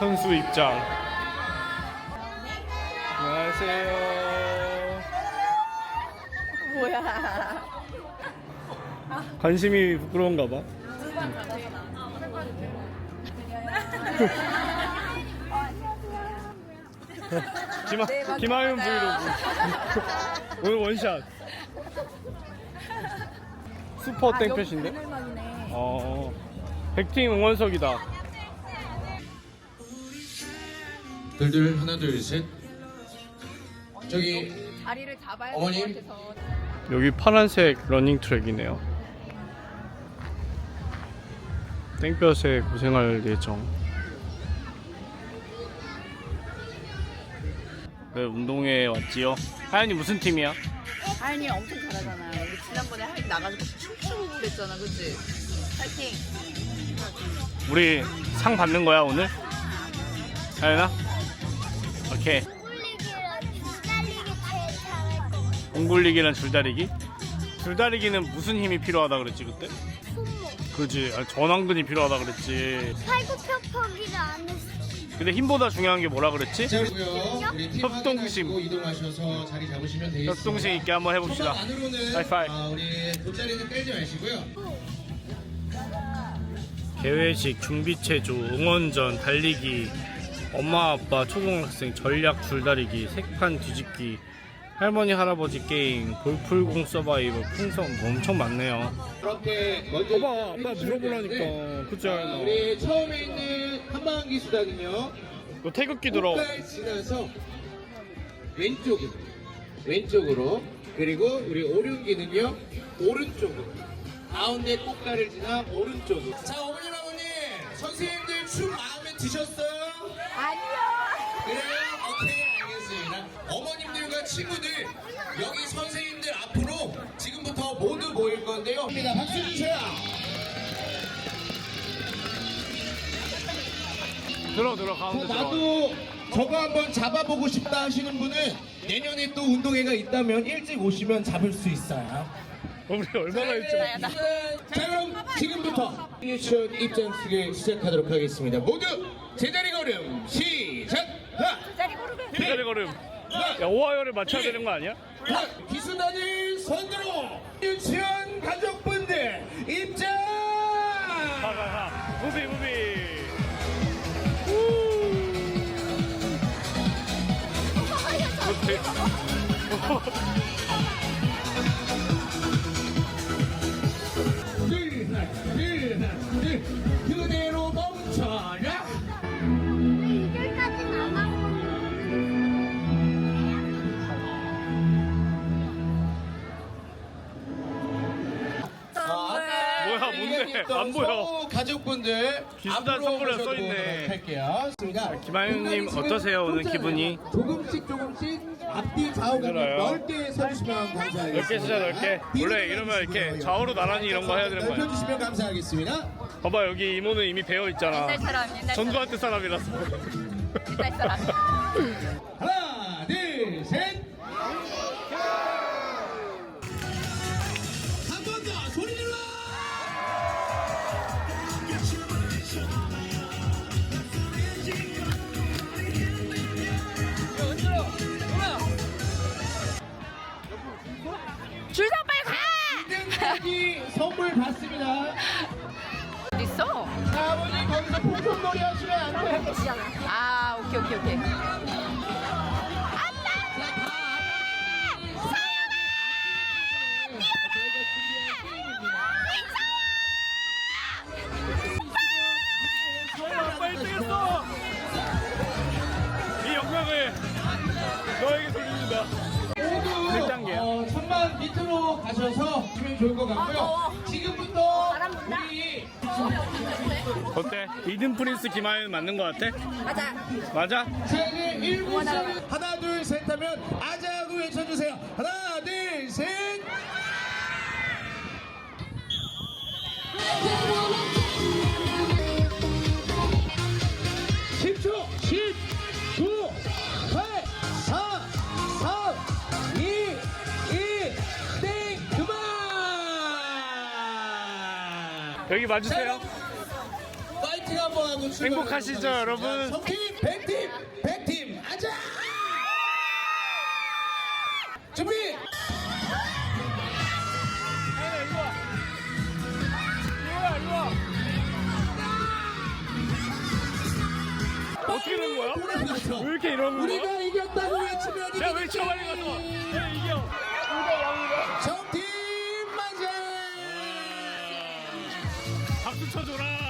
선수 입장. 안녕하세요. 뭐야? 관심이 부끄러운가 봐. 김하, 김하윤 브이로그. 오늘 원샷. 슈퍼 땡볕인데? 오늘만이네. 어, 백팀 응원석이다. 둘둘 하나 둘 셋. 저기 자리를 잡아야 어머님? 될것 같아서. 여기 파란색 러닝 트랙이네요. 땡볕에 고생할 예정. 네, 운동회 왔지요. 하연이 무슨 팀이야? 하연이 엄청 잘하잖아. 우리 지난번에 하연 나가지고 춤추고 그랬잖아, 그치? 파이팅. 우리 상 받는 거야 오늘? 하연아? 오케이. 옹굴리기랑 줄다리기? 줄다리기는 무슨 힘이 필요하다 그랬지 그때? 그지 아, 전완근이 필요하다 그랬지 팔굽혀펴기를 안 했어. 근데 힘보다 중요한 게 뭐라 그랬지? 자 그리고요. 우리 팀 협동심. 이동하셔서 자리 잡으시면 되겠습니다. 협동심 있게 한번 해봅시다 안으로는 하이파이. 아, 우리 돗자리는 깔지 마시고요. 개회식, 준비체조, 응원전, 달리기, 엄마 아빠 초등학생 전략 줄다리기, 색판 뒤집기, 할머니 할아버지 게임, 볼풀공 서바이벌, 풍선 뭐 엄청 많네요. 그렇게 먼저 봐봐, 아빠 물어보라니까. 그치, 자, 하연아? 우리 처음에 있는 한방기 수당은요. 너 태극기 들어. 지나서 왼쪽으로 왼쪽으로 그리고 우리 오륜기는요 오른쪽으로 가운데 꽃갈을 지나 오른쪽으로 자 어머님 아버님 선생님들 춤 마음에 드셨어요? 아니요. 그래요? 오케이 알겠습니다 어머님들과 친구들 여기 선생님들 앞으로 지금부터 모두 모일 건데요 입니다 박수 주세요 들어, 들어, 어, 가운데 들어. 나도 저거 한번 잡아보고 싶다 하시는 분은 내년에 또 운동회가 있다면 일찍 오시면 잡을 수 있어요. 우리 얼마나 일찍 나자 그럼 지금부터 유치원 입장 쓰기 시작하도록 하겠습니다. 모두 제자리 걸음 시작. 하나, 자리 고르게. 기다리 걸음. 야, 오하열을 맞춰야 되는 거 아니야? 하나, 기순다니 손들어 유치원 가족분들 입장. 가, 가, 가. 무비, 무비. 둘, 안 보여. 가족분들 앞으로 선물에 모셔보도록 써있네. 할게요. 김하윤님 어떠세요, 오늘 기분이? 조금씩 조금씩 앞뒤 좌우가 힘들어요. 넓게 서주시면 감사하겠습니다. 넓게 쓰자, 넓게. 원래 이러면 이렇게 좌우로 나란히 이런 거 해야 되는 거야. 넓혀주시면 감사하겠습니다. 봐봐, 여기 이모는 이미 배워 있잖아. 옛날 사람, 옛날 사람. 전두환 때 사람이라서. 옛날 사람. 하나, 여기 선물 받습니다. 어디 있어? 아버지 거기서 풍선놀이 하시면 안 돼요. 아, 오케이, 오케이, 오케이. 어때? 이든 프린스 김하윤 맞는 거 같아? 맞아? 자 이제 일곱 살 하나 둘 셋 하면 아자하고 외쳐주세요. 하나 둘 셋. 십초 십, 구, 팔, 사, 삼, 이, 일, 땡, 그만! 여기 맞으세요. 파이팅 한번 하고 출발. 행복하시죠, 여러분? 성팀 100팀 100팀 앉아. 준비. 어떻게 된 거야? 돌아가서 왜 이렇게 이러는 거야? 우리가 이겼다고 외치면 야, 왜 이렇게 빨리 갔어? 왜 이겨? 정팀 맞아. 박수 쳐줘라.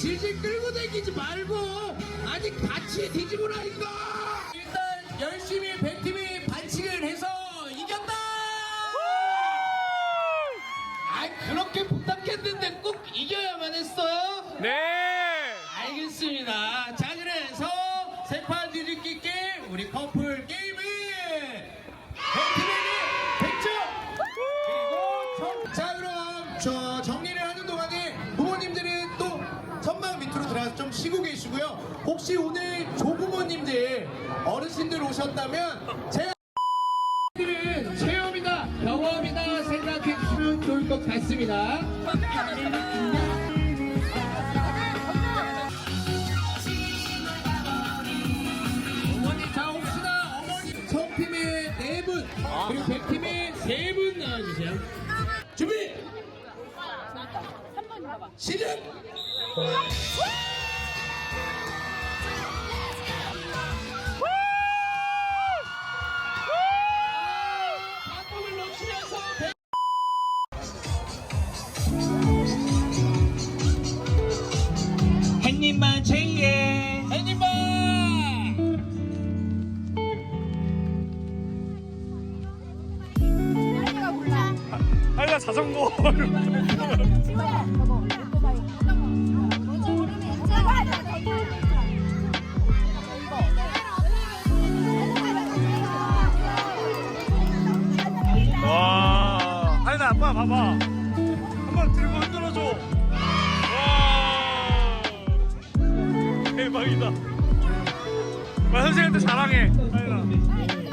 질질 끌고 다니지 말고 아직 같이 뒤집으라니까. 일단 열심히 100팀이 반칙을 해서 이겼다. 아, 그렇게 부탁했는데 꼭 이겨야만 했어 좀 쉬고 계시고요. 혹시 오늘 조부모님들, 어르신들 오셨다면 제가 은 체험이다, 경험이다 생각해 주시면 좋을 것 같습니다. 자전거. 와. 하연아 아빠 봐봐. 한번 들고 흔들어줘. 와. 대박이다. 와 선생님한테 자랑해. 하연아.